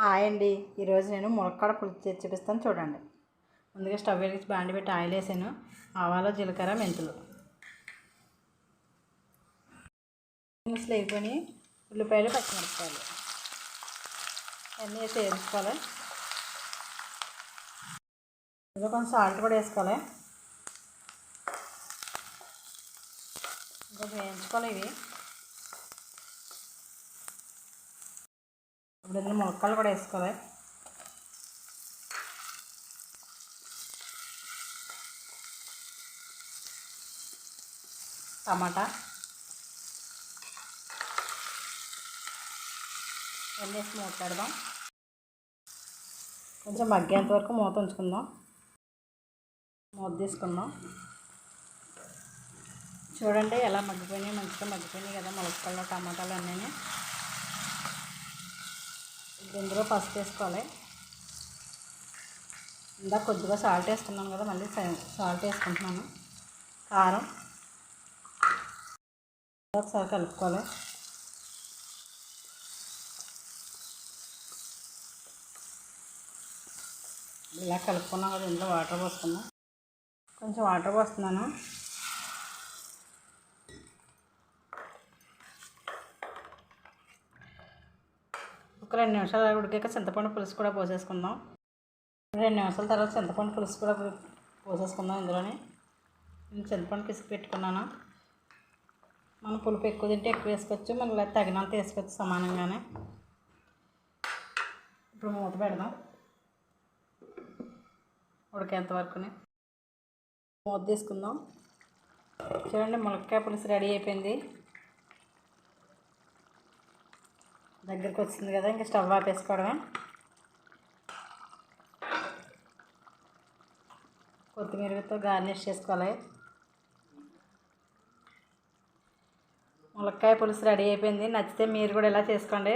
Hi అండి. ఈరోజు నేను ములక్కాడ పులుసు చేసి చూపిస్తాను చూడండి. ముందుగా స్టవ్ వేసి బాండి పెట్టి ఆయిల్ వేసాను. ఆవాలు జీలకర్ర మెంతులు. ముసలు వేసుకొని ఉల్లిపాయలు పచ్చిమిరపకాయలు. అన్నీ వేసి వేసుకోవాలి ఇందులో కొంచెం సాల్ట్ కూడా వేసుకోవాలి. ఇంకా వేయించుకోవాలి ఇవి. ఇప్పుడు ఇందులో ములక్కాయలు కూడా వేసుకోవాలి. టమాటా. ఎన్ని వేసి మూత పెడదాం కొంచెం మగ్గేంత వరకు మూత ఉంచుకుందాం. మూత తీసుకుందాం. చూడండి ఎలా మగ్గిపోయినాయి మంచిగా మగ్గిపోయినాయి కదా ములక్కాయలు టమాటాలు అన్నీ ఇప్పుడు ఇందులో పసుపు వేసుకోవాలి. ఇందాక కొద్దిగా సాల్ట్ వేసుకున్నాను కదా మళ్ళీ సాల్ట్ వేసుకుంటున్నాను. కారం. ఒకసారి కలుపుకోవాలి. ఇలా కలుపుకున్నాం కదా ఇందులో వాటర్ పోసుకుందాం. కొంచెం వాటర్ పోస్తున్నాను. ఒక రెండు నిమిషాలు ఉడికాక చింతపండు పులుసు కూడా పోసేసుకుందాం. రెండు నిమిషాల తర్వాత చింతపండు పులుసు కూడా పోసేసుకుందాం ఇందులోనే. నేను చింతపండు పిసికి పెట్టుకున్నాను. మనం పులుపు ఎక్కువ తింటే ఎక్కువ వేసుకోవచ్చు మళ్ళీ తగినంత వేసుకోవచ్చు సమానంగానే. ఇప్పుడు మూత పెడదాం. ఉడికేంత వరకుని. మూత తీసుకుందాం. చూడండి ములక్కాయ పులుసు రెడీ అయిపోయింది. దగ్గరికి వచ్చింది కదా ఇంకా స్టవ్ ఆపేసుకోవడమే. కొత్తిమీరతో గార్నిష్ చేసుకోవాలి. ములక్కాయ పులుసు రెడీ అయిపోయింది. నచ్చితే మీరు కూడా ఇలా చేసుకోండి.